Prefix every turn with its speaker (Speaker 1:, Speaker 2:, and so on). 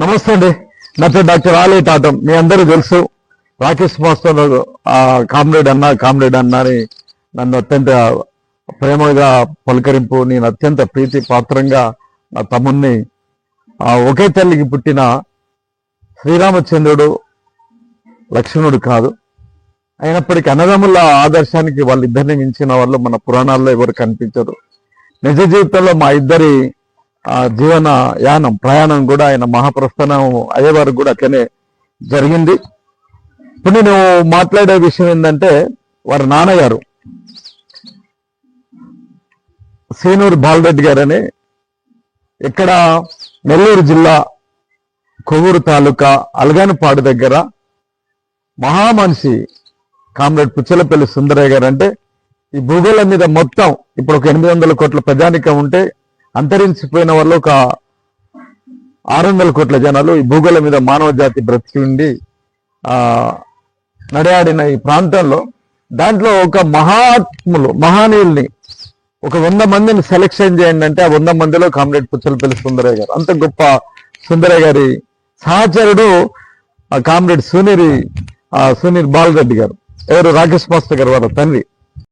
Speaker 1: నమస్తే అండి. నా పేరు డాక్టర్ ఆలయ తాతం మీ అందరూ తెలుసు రాకేష్ మాస్టర్ కామ్రేడ్ అన్న కామ్రేడ్ అన్న అని నన్ను అత్యంత ప్రేమగా పలకరింపు నేను అత్యంత ప్రీతి పాత్రంగా నా తమ్ముణ్ణి ఒకే తల్లికి పుట్టిన శ్రీరామచంద్రుడు లక్ష్మణుడు కాదు. అయినప్పటికీ అన్నదమ్ముల ఆదర్శానికి వాళ్ళిద్దరిని మించిన వాళ్ళు మన పురాణాల్లో ఎవరు కనిపించరు. నిజ జీవితంలో మా ఇద్దరి జీవన యానం ప్రయాణం కూడా ఆయన మహాప్రస్థానం అయ్యే వరకు కూడా అట్లనే జరిగింది. ఇప్పుడు నేను మాట్లాడే విషయం ఏంటంటే వారి నాన్నగారు సీనూరు బాలరెడ్డి గారని ఇక్కడ నెల్లూరు జిల్లా కొవ్వూరు తాలూకా అలగానిపాడు దగ్గర మహామనిషి కామ్రేడ్ పుచ్చలపల్లి సుందరయ్య గారు అంటే ఈ భూగోళం మీద మొత్తం ఇప్పుడు ఒక ఎనిమిది వందల కోట్ల ప్రజానికం ఉంటే అంతరించిపోయిన వాళ్ళు ఒక ఆరు వందల కోట్ల జనాలు ఈ భూగోళం మీద మానవ జాతి బ్రతికి ఉండి ఆ నడయాడిన ఈ ప్రాంతంలో దాంట్లో ఒక మహాత్ములు మహానీయుల్ని ఒక వంద మందిని సెలెక్షన్ చేయండి అంటే ఆ వంద మందిలో కామ్రేడ్ పుచ్చలపల్లి సుందరయ్య గారు. అంత గొప్ప సుందరయ్య గారి సహచరుడు ఆ కామ్రేడ్ సునీరి ఆ సునీర్ బాలరెడ్డి గారు. ఎవరు? రాకేష్ మాస్టర్ గారు వాళ్ళ తండ్రి.